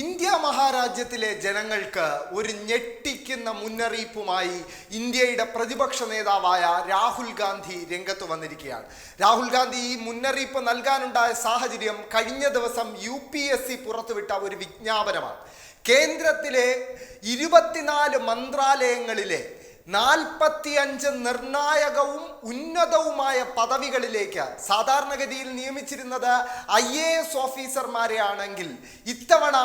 India മഹാരാജ്യത്തിലെ ജനങ്ങൾക്ക് ഒരു ഞെട്ടിക്കുന്ന മുന്നറിയിപ്പുമായി ഇന്ത്യയുടെ പ്രതിപക്ഷ നേതാവായ രാഹുൽ ഗാന്ധി രംഗത്ത് വന്നിരിക്കുകയാണ്. രാഹുൽ ഗാന്ധി ഈ മുന്നറിയിപ്പ് നൽകാനുണ്ടായ സാഹചര്യം കഴിഞ്ഞ ദിവസം യു പി എസ് സി പുറത്തുവിട്ട ഒരു വിജ്ഞാപനമാണ്. കേന്ദ്രത്തിലെ ഇരുപത്തിനാല് മന്ത്രാലയങ്ങളിലെ നാൽപ്പത്തിയഞ്ച് നിർണായകവും ഉന്നതവുമായ പദവികളിലേക്ക് സാധാരണഗതിയിൽ നിയമിച്ചിരുന്നത് ഐ എ എസ് ഓഫീസർമാരെയാണെങ്കിൽ ഇത്തവണ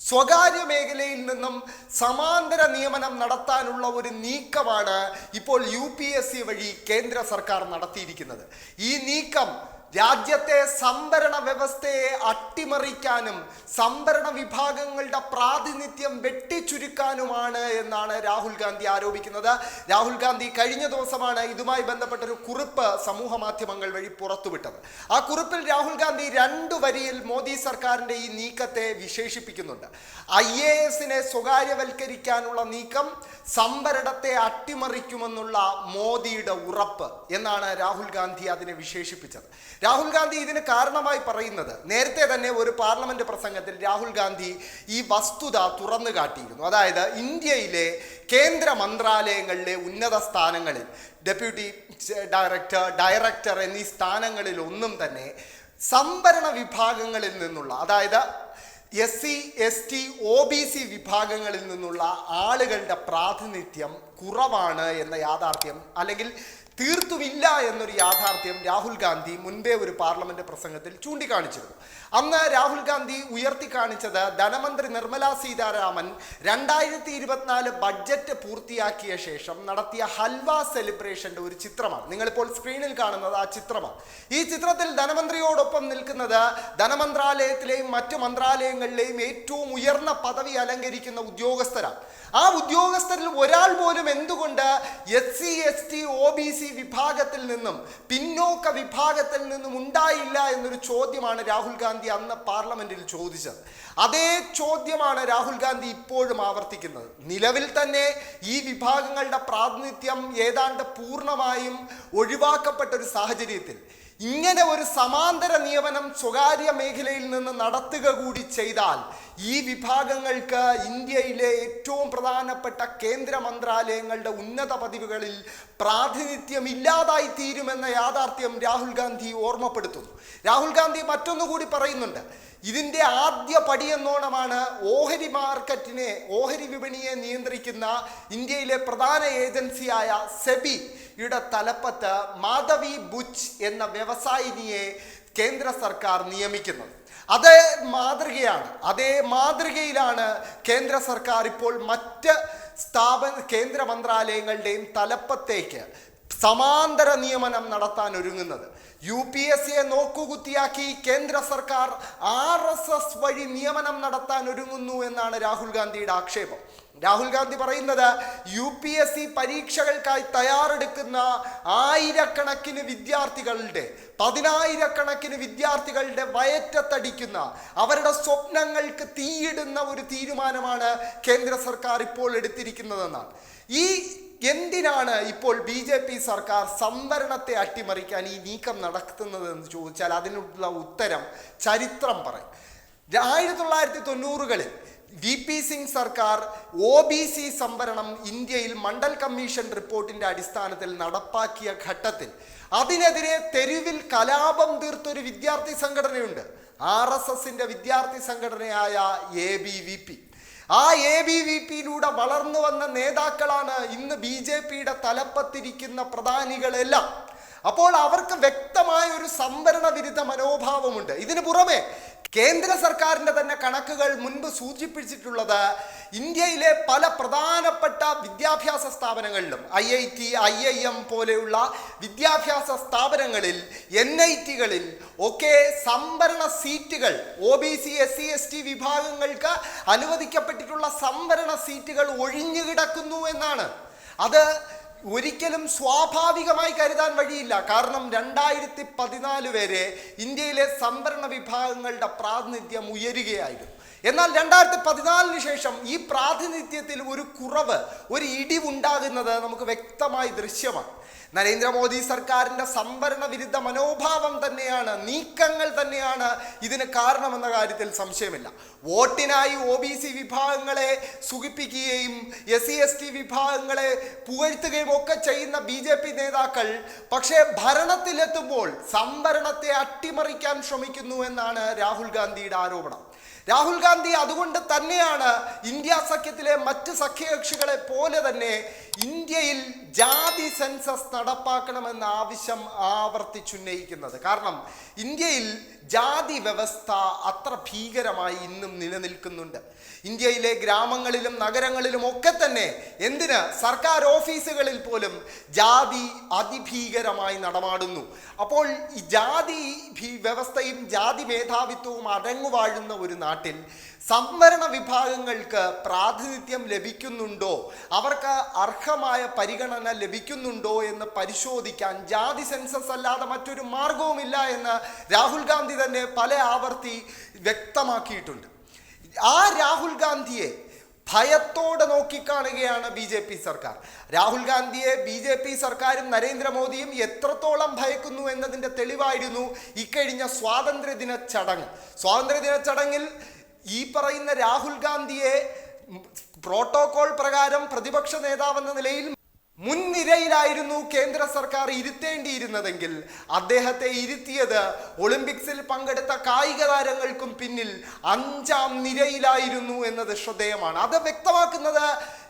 സ്വകാര്യ മേഖലയിൽ നിന്നും സമാന്തര നിയമനം നടത്താനുള്ള ഒരു നീക്കമാണ് ഇപ്പോൾ യു പി എസ് സി വഴി കേന്ദ്ര സർക്കാർ നടത്തിയിരിക്കുന്നത്. ഈ നീക്കം രാജ്യത്തെ സംവരണ വ്യവസ്ഥയെ അട്ടിമറിക്കാനും സംവരണ വിഭാഗങ്ങളുടെ പ്രാതിനിധ്യം വെട്ടിച്ചുരുക്കാനുമാണ് എന്നാണ് രാഹുൽ ഗാന്ധി ആരോപിക്കുന്നത്. രാഹുൽ ഗാന്ധി കഴിഞ്ഞ ദിവസമാണ് ഇതുമായി ബന്ധപ്പെട്ട ഒരു കുറിപ്പ് സമൂഹ മാധ്യമങ്ങൾ വഴി പുറത്തുവിട്ടത്. ആ കുറിപ്പിൽ രാഹുൽ ഗാന്ധി രണ്ടു വരിയിൽ മോദി സർക്കാരിന്റെ ഈ നീക്കത്തെ വിശേഷിപ്പിക്കുന്നുണ്ട്. ഐ എ എസിനെ സ്വകാര്യവൽക്കരിക്കാനുള്ള നീക്കം സംവരണത്തെ അട്ടിമറിക്കുമെന്നുള്ള മോദിയുടെ ഉറപ്പ് എന്നാണ് രാഹുൽ ഗാന്ധി അതിനെ വിശേഷിപ്പിച്ചത്. രാഹുൽ ഗാന്ധി ഇതിന് കാരണമായി പറയുന്നത് നേരത്തെ തന്നെ ഒരു പാർലമെന്റ് പ്രസംഗത്തിൽ രാഹുൽ ഗാന്ധി ഈ വസ്തുത തുറന്നു കാട്ടിയിരുന്നു. അതായത് ഇന്ത്യയിലെ കേന്ദ്ര മന്ത്രാലയങ്ങളിലെ ഉന്നത സ്ഥാനങ്ങളിൽ ഡെപ്യൂട്ടി ഡയറക്ടർ ഡയറക്ടർ എന്നീ സ്ഥാനങ്ങളിൽ ഒന്നും തന്നെ സംവരണ വിഭാഗങ്ങളിൽ നിന്നുള്ള അതായത് S C S T O B C വിഭാഗങ്ങളിൽ നിന്നുള്ള ആളുകളുടെ പ്രാതിനിധ്യം കുറവാണ് എന്ന യാഥാർത്ഥ്യം അല്ലെങ്കിൽ തീർത്തുമില്ല എന്നൊരു യാഥാർത്ഥ്യം രാഹുൽ ഗാന്ധി മുൻപേ ഒരു പാർലമെന്റ് പ്രസംഗത്തിൽ ചൂണ്ടിക്കാണിച്ചിരുന്നു. അന്ന് രാഹുൽ ഗാന്ധി ഉയർത്തി കാണിച്ചത് ധനമന്ത്രി നിർമ്മല സീതാരാമൻ രണ്ടായിരത്തി ഇരുപത്തിനാല് ബഡ്ജറ്റ് പൂർത്തിയാക്കിയ ശേഷം നടത്തിയ ഹൽവ സെലിബ്രേഷന്റെ ഒരു ചിത്രമാണ്. നിങ്ങളിപ്പോൾ സ്ക്രീനിൽ കാണുന്നത് ആ ചിത്രമാണ്. ഈ ചിത്രത്തിൽ ധനമന്ത്രിയോടൊപ്പം നിൽക്കുന്നത് ധനമന്ത്രാലയത്തിലെയും മറ്റു മന്ത്രാലയങ്ങളിലെയും ഏറ്റവും ഉയർന്ന പദവി അലങ്കരിക്കുന്ന ഉദ്യോഗസ്ഥരാണ്. ആ ഉദ്യോഗസ്ഥരിൽ ഒരാൾ പോലും എന്തുകൊണ്ട് S C S T O B C വിഭാഗത്തിൽ നിന്നും പിന്നോക്ക വിഭാഗത്തിൽ നിന്നും ഉണ്ടായില്ല എന്നൊരു ചോദ്യമാണ് രാഹുൽ ഗാന്ധി അന്ന് പാർലമെന്റിൽ ചോദിച്ചത്. അതേ ചോദ്യമാണ് രാഹുൽ ഗാന്ധി ഇപ്പോഴും ആവർത്തിക്കുന്നത്. നിലവിൽ തന്നെ ഈ വിഭാഗങ്ങളുടെ പ്രാതിനിധ്യം ഏതാണ്ട് പൂർണമായും ഒഴിവാക്കപ്പെട്ട ഒരു സാഹചര്യത്തിൽ ഇങ്ങനെ ഒരു സമാന്തര നിയമനം സ്വകാര്യ മേഖലയിൽ നിന്ന് നടത്തുക കൂടി ചെയ്താൽ ഈ വിഭാഗങ്ങൾക്ക് ഇന്ത്യയിലെ ഏറ്റവും പ്രധാനപ്പെട്ട കേന്ദ്ര മന്ത്രാലയങ്ങളുടെ ഉന്നത പദവികളിൽ പ്രാതിനിധ്യം ഇല്ലാതായി തീരുമെന്ന യാഥാർത്ഥ്യം രാഹുൽ ഗാന്ധി ഓർമ്മപ്പെടുത്തുന്നു. രാഹുൽ ഗാന്ധി മറ്റൊന്നുകൂടി പറയുന്നുണ്ട്. ഇതിന്റെ ആദ്യ പടിയെന്നോണമാണ് ഓഹരി മാർക്കറ്റിനെ ഓഹരി വിപണിയെ നിയന്ത്രിക്കുന്ന ഇന്ത്യയിലെ പ്രധാന ഏജൻസിയായ സെബിയുടെ തലപ്പത്ത് മാധവി ബുച്ച് എന്ന വ്യവസായിനിയെ കേന്ദ്ര സർക്കാർ നിയമിക്കുന്നത്. അതേ മാതൃകയാണ് അതേ മാതൃകയിലാണ് കേന്ദ്ര സർക്കാർ ഇപ്പോൾ മറ്റ് സ്ഥാപന കേന്ദ്ര മന്ത്രാലയങ്ങളുടെയും തലപ്പത്തേക്ക് സമാന്തര നിയമനം നടത്താൻ ഒരുങ്ങുന്നത്. യു പി എസ് സിയെ നോക്കുകുത്തിയാക്കി കേന്ദ്ര സർക്കാർ ആർ എസ് എസ് വഴി നിയമനം നടത്താൻ ഒരുങ്ങുന്നു എന്നാണ് രാഹുൽ ഗാന്ധിയുടെ ആക്ഷേപം. രാഹുൽ ഗാന്ധി പറയുന്നത് യു പി എസ് സി പരീക്ഷകൾക്കായി തയ്യാറെടുക്കുന്ന ആയിരക്കണക്കിന് വിദ്യാർത്ഥികളുടെ പതിനായിരക്കണക്കിന് വിദ്യാർത്ഥികളുടെ വയറ്റത്തടിക്കുന്ന അവരുടെ സ്വപ്നങ്ങൾക്ക് തീയിടുന്ന ഒരു തീരുമാനമാണ് കേന്ദ്ര സർക്കാർ ഇപ്പോൾ എടുത്തിരിക്കുന്നതെന്നാണ്. ഈ എന്തിനാണ് ഇപ്പോൾ ബി ജെ പി സർക്കാർ സംവരണത്തെ അട്ടിമറിക്കാൻ ഈ നീക്കം നടത്തുന്നതെന്ന് ചോദിച്ചാൽ അതിനുള്ള ഉത്തരം ചരിത്രം പറയും. ആയിരത്തി തൊള്ളായിരത്തി തൊണ്ണൂറുകളിൽ വി പി സിംഗ് സർക്കാർ ഒ ബി സി സംവരണം ഇന്ത്യയിൽ മണ്ഡൽ കമ്മീഷൻ റിപ്പോർട്ടിന്റെ അടിസ്ഥാനത്തിൽ നടപ്പാക്കിയ ഘട്ടത്തിൽ. അതിനെതിരെ തെരുവിൽ കലാപം തീർത്തൊരു വിദ്യാർത്ഥി സംഘടനയുണ്ട്. ആർ എസ് എസിന്റെ വിദ്യാർത്ഥി സംഘടനയായ എ ബി വി പി. ആ എ ബി വി പിയിലൂടെ വളർന്നു വന്ന നേതാക്കളാണ് ഇന്ന് ബി ജെ പിയുടെ തലപ്പത്തിരിക്കുന്ന പ്രധാനികളെല്ലാം. അപ്പോൾ അവർക്ക് വ്യക്തമായ ഒരു സംവരണ വിരുദ്ധ മനോഭാവമുണ്ട്. ഇതിനു പുറമെ കേന്ദ്ര സർക്കാരിന്റെ തന്നെ കണക്കുകൾ മുൻപ് സൂചിപ്പിച്ചിട്ടുള്ളത് ഇന്ത്യയിലെ പല പ്രധാനപ്പെട്ട വിദ്യാഭ്യാസ സ്ഥാപനങ്ങളിലും I I T I I M പോലെയുള്ള വിദ്യാഭ്യാസ സ്ഥാപനങ്ങളിൽ എൻ ഐ ടികളിൽ ഒക്കെ സംവരണ സീറ്റുകൾ O B C S C S T വിഭാഗങ്ങൾക്ക് അനുവദിക്കപ്പെട്ടിട്ടുള്ള സംവരണ സീറ്റുകൾ ഒഴിഞ്ഞു കിടക്കുന്നു എന്നാണ്. അത് ഒരിക്കലും സ്വാഭാവികമായി കരുതാൻ വഴിയില്ല. കാരണം രണ്ടായിരത്തി പതിനാല് വരെ ഇന്ത്യയിലെ സംവരണ വിഭാഗങ്ങളുടെ പ്രാതിനിധ്യം ഉയരുകയായിരുന്നു. എന്നാൽ രണ്ടായിരത്തി പതിനാലിന് ശേഷം ഈ പ്രാതിനിധ്യത്തിൽ ഒരു കുറവ് ഒരു ഇടിവുണ്ടാകുന്നത് നമുക്ക് വ്യക്തമായി ദൃശ്യമാണ്. നരേന്ദ്രമോദി സർക്കാരിന്റെ സംവരണ വിരുദ്ധ മനോഭാവം തന്നെയാണ് നീക്കങ്ങൾ തന്നെയാണ്. ഇതിന് കാരണമെന്ന കാര്യത്തിൽ സംശയമില്ല. വോട്ടിനായി ഒ ബി സി വിഭാഗങ്ങളെ സുഖിപ്പിക്കുകയും എസ് സി എസ് ടി വിഭാഗങ്ങളെ പുകഴ്ത്തുകയും ഒക്കെ ചെയ്യുന്ന ബി ജെ പി നേതാക്കൾ പക്ഷേ ഭരണത്തിലെത്തുമ്പോൾ സംവരണത്തെ അട്ടിമറിക്കാൻ ശ്രമിക്കുന്നു എന്നാണ് രാഹുൽ ഗാന്ധിയുടെ ആരോപണം. രാഹുൽ ഗാന്ധി അതുകൊണ്ട് തന്നെയാണ് ഇന്ത്യ സഖ്യത്തിലെ മറ്റ് സഖ്യകക്ഷികളെ പോലെ തന്നെ ഇന്ത്യയിൽ ജാതി സെൻസസ് നടപ്പാക്കണമെന്ന ആവശ്യം ആവർത്തിച്ചുന്നയിക്കുന്നത് കാരണം ഇന്ത്യയിൽ ജാതി വ്യവസ്ഥ അത്ര ഭീകരമായി ഇന്നും നിലനിൽക്കുന്നുണ്ട്. ഇന്ത്യയിലെ ഗ്രാമങ്ങളിലും നഗരങ്ങളിലും ഒക്കെ തന്നെ എന്തിന് സർക്കാർ ഓഫീസുകളിൽ പോലും ജാതി അതിഭീകരമായി നടമാടുന്നു. അപ്പോൾ ഈ ജാതി വ്യവസ്ഥയും ജാതി മേധാവിത്വവും അടങ്ങുവാഴുന്ന ഒരു നാട്ടിൽ സംവരണ വിഭാഗങ്ങൾക്ക് പ്രാതിനിധ്യം ലഭിക്കുന്നുണ്ടോ? അവർക്ക് അർഹമായ പരിഗണന ലഭിക്കുന്നുണ്ടോ എന്ന് പരിശോധിക്കാൻ ജാതി സെൻസസ് അല്ലാതെ മറ്റൊരു മാർഗവുമില്ല എന്ന് രാഹുൽ ഗാന്ധി തന്നെ പല ആവർത്തി വ്യക്തമാക്കിയിട്ടുണ്ട്. ആ രാഹുൽ ഗാന്ധിയെ ഭയത്തോടെ നോക്കിക്കാണുകയാണ് ബി ജെ പി സർക്കാർ. രാഹുൽ ഗാന്ധിയെ ബി ജെ പി സർക്കാരും നരേന്ദ്രമോദിയും എത്രത്തോളം ഭയക്കുന്നു എന്നതിന്റെ തെളിവായിരുന്നു ഇക്കഴിഞ്ഞ സ്വാതന്ത്ര്യദിന ചടങ്ങ്. സ്വാതന്ത്ര്യദിന ചടങ്ങിൽ ഈ പറയുന്ന രാഹുൽ ഗാന്ധിയെ പ്രോട്ടോകോൾ പ്രകാരം പ്രതിപക്ഷ നേതാവെന്ന നിലയിൽ മുൻനിരയിലായിരുന്നു കേന്ദ്ര സർക്കാർ ഇരുത്തേണ്ടിയിരുന്നതെങ്കിൽ അദ്ദേഹത്തെ ഇരുത്തിയത് ഒളിമ്പിക്സിൽ പങ്കെടുത്ത കായിക താരങ്ങൾക്കും പിന്നിൽ അഞ്ചാം നിരയിലായിരുന്നു എന്നത് ശ്രദ്ധേയമാണ്. അത് വ്യക്തമാക്കുന്നത്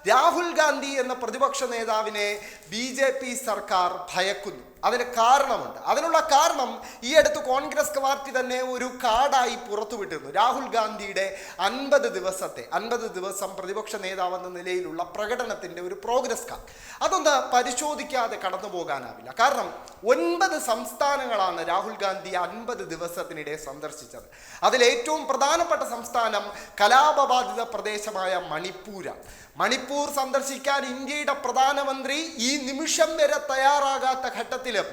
രാഹുൽ ഗാന്ധി എന്ന പ്രതിപക്ഷ നേതാവിനെ ബി ജെ പി സർക്കാർ ഭയക്കുന്നു. അതിന് കാരണമുണ്ട്. അതിനുള്ള കാരണം ഈ അടുത്ത് കോൺഗ്രസ് പാർട്ടി തന്നെ ഒരു കാർഡായി പുറത്തുവിട്ടിരുന്നു. രാഹുൽ ഗാന്ധിയുടെ അൻപത് ദിവസത്തെ അൻപത് ദിവസം പ്രതിപക്ഷ നേതാവെന്ന നിലയിലുള്ള പ്രകടനത്തിന്റെ ഒരു പ്രോഗ്രസ് കാർഡ്. അതൊന്ന് പരിശോധിക്കാതെ കടന്നു പോകാനാവില്ല. കാരണം ഒൻപത് സംസ്ഥാനങ്ങളാണ് രാഹുൽ ഗാന്ധി അൻപത് ദിവസത്തിനിടെ സന്ദർശിച്ചത്. അതിൽ ഏറ്റവും പ്രധാനപ്പെട്ട സംസ്ഥാനം കലാപബാധിത പ്രദേശമായ മണിപ്പൂരാണ്. മണിപ്പൂർ സന്ദർശിക്കാൻ ഇന്ത്യയുടെ പ്രധാനമന്ത്രി ഈ നിമിഷം വരെ തയ്യാറാകാത്ത ഘട്ടത്തിലും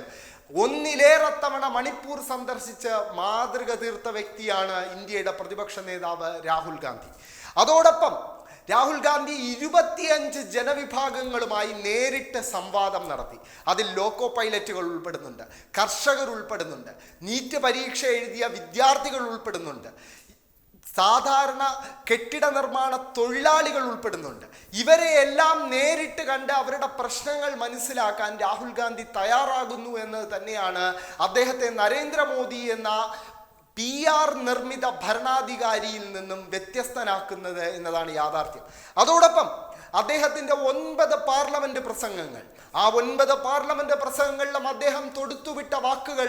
ഒന്നിലേറെ തവണ മണിപ്പൂർ സന്ദർശിച്ച് മാതൃക തീർത്ത വ്യക്തിയാണ് ഇന്ത്യയുടെ പ്രതിപക്ഷ നേതാവ് രാഹുൽ ഗാന്ധി. അതോടൊപ്പം രാഹുൽ ഗാന്ധി ഇരുപത്തിയഞ്ച് ജനവിഭാഗങ്ങളുമായി നേരിട്ട് സംവാദം നടത്തി. അതിൽ ലോക്കോ പൈലറ്റുകൾ ഉൾപ്പെടുന്നുണ്ട് കർഷകർ ഉൾപ്പെടുന്നുണ്ട് നീറ്റ് പരീക്ഷ എഴുതിയ വിദ്യാർത്ഥികൾ ഉൾപ്പെടുന്നുണ്ട്. സാധാരണ കെട്ടിട നിർമ്മാണ തൊഴിലാളികൾ ഉൾപ്പെടുന്നുണ്ട്. ഇവരെ എല്ലാം നേരിട്ട് കണ്ട് അവരുടെ പ്രശ്നങ്ങൾ മനസ്സിലാക്കാൻ രാഹുൽ ഗാന്ധി തയ്യാറാകുന്നു എന്ന് തന്നെയാണ് അദ്ദേഹത്തെ നരേന്ദ്രമോദി എന്ന പി ആർ നിർമ്മിത ഭരണാധികാരിയിൽ നിന്നും വ്യത്യസ്തനാക്കുന്നത് എന്നതാണ് യാഥാർത്ഥ്യം. അതോടൊപ്പം അദ്ദേഹത്തിന്റെ ഒൻപത് പാർലമെന്റ് പ്രസംഗങ്ങൾ ആ ഒൻപത് പാർലമെന്റ് പ്രസംഗങ്ങളിലും അദ്ദേഹം തൊടുത്തുവിട്ട വാക്കുകൾ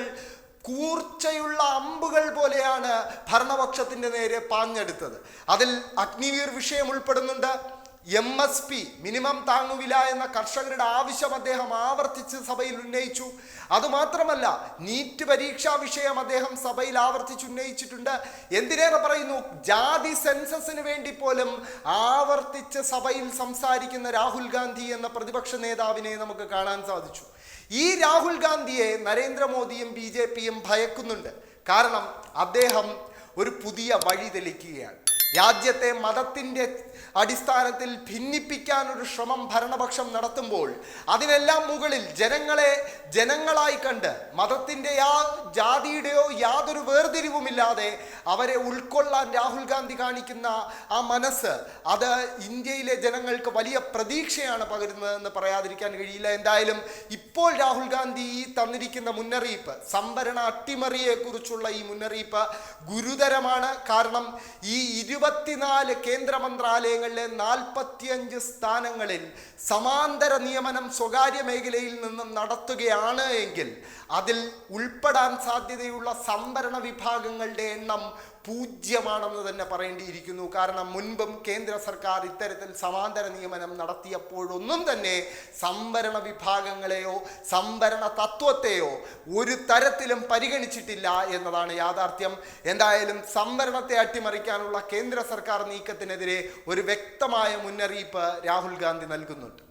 കൂർച്ചയുള്ള അമ്പുകൾ പോലെയാണ് ഭരണപക്ഷത്തിന്റെ നേരെ പാഞ്ഞെടുത്തത്. അതിൽ അഗ്നിവീർ വിഷയം ഉൾപ്പെടുന്നുണ്ട്. എം എസ് പി മിനിമം താങ്ങുവില എന്ന കർഷകരുടെ ആവശ്യം അദ്ദേഹം ആവർത്തിച്ച് സഭയിൽ ഉന്നയിച്ചു. അതുമാത്രമല്ല നീറ്റ് പരീക്ഷാ വിഷയം അദ്ദേഹം സഭയിൽ ആവർത്തിച്ച് ഉന്നയിച്ചിട്ടുണ്ട്. എന്തിനേറെ പറയുന്നു? ജാതി സെൻസസിന് വേണ്ടി പോലും ആവർത്തിച്ച് സഭയിൽ സംസാരിക്കുന്ന രാഹുൽ ഗാന്ധി എന്ന പ്രതിപക്ഷ നേതാവിനെ നമുക്ക് കാണാൻ സാധിച്ചു. ഈ രാഹുൽ ഗാന്ധിയെ നരേന്ദ്രമോദിയും ബി ജെ പിയും ഭയക്കുന്നുണ്ട്. കാരണം അദ്ദേഹം ഒരു പുതിയ വഴി തെളിക്കുകയാണ്. രാജ്യത്തെ മതത്തിന്റെ അടിസ്ഥാനത്തിൽ ഭിന്നിപ്പിക്കാൻ ഒരു ശ്രമം ഭരണപക്ഷം നടത്തുമ്പോൾ അതിനെല്ലാം മുകളിൽ ജനങ്ങളെ ജനങ്ങളായി കണ്ട് മതത്തിന്റെ യാ ജാതിയുടെയോ യാതൊരു വേർതിരിവുമില്ലാതെ അവരെ ഉൾക്കൊള്ളാൻ രാഹുൽ ഗാന്ധി കാണിക്കുന്ന ആ മനസ്സ് അത് ഇന്ത്യയിലെ ജനങ്ങൾക്ക് വലിയ പ്രതീക്ഷയാണ് പകരുന്നതെന്ന് പറയാതിരിക്കാൻ കഴിയില്ല. എന്തായാലും ഇപ്പോൾ രാഹുൽ ഗാന്ധി ഈ തന്നിരിക്കുന്ന മുന്നറിയിപ്പ് സംവരണ അട്ടിമറിയെക്കുറിച്ചുള്ള ഈ മുന്നറിയിപ്പ് ഗുരുതരമാണ്. കാരണം ഈ ഇരുപത്തിനാല് കേന്ദ്ര മന്ത്രാലയങ്ങളിലെ നാൽപ്പത്തിയഞ്ച് സ്ഥാനങ്ങളിൽ സമാന്തര നിയമനം സ്വകാര്യ മേഖലയിൽ നിന്നും നടത്തുകയാണ് എങ്കിൽ അതിൽ ഉൾപ്പെടാൻ സാധ്യതയുള്ള സംവരണ വിഭാഗങ്ങളുടെ എണ്ണം പൂജ്യമാണെന്ന് തന്നെ പറയേണ്ടിയിരിക്കുന്നു. കാരണം മുൻപും കേന്ദ്ര സർക്കാർ ഇത്തരത്തിൽ സമാന്തര നിയമനം നടത്തിയപ്പോഴൊന്നും തന്നെ സംവരണ വിഭാഗങ്ങളെയോ സംവരണ തത്വത്തെയോ ഒരു തരത്തിലും പരിഗണിച്ചിട്ടില്ല എന്നതാണ് യാഥാർത്ഥ്യം. എന്തായാലും സംവരണത്തെ അട്ടിമറിക്കാനുള്ള കേന്ദ്ര സർക്കാർ നീക്കത്തിനെതിരെ ഒരു വ്യക്തമായ മുന്നറിയിപ്പ് രാഹുൽ ഗാന്ധി നൽകുന്നുണ്ട്.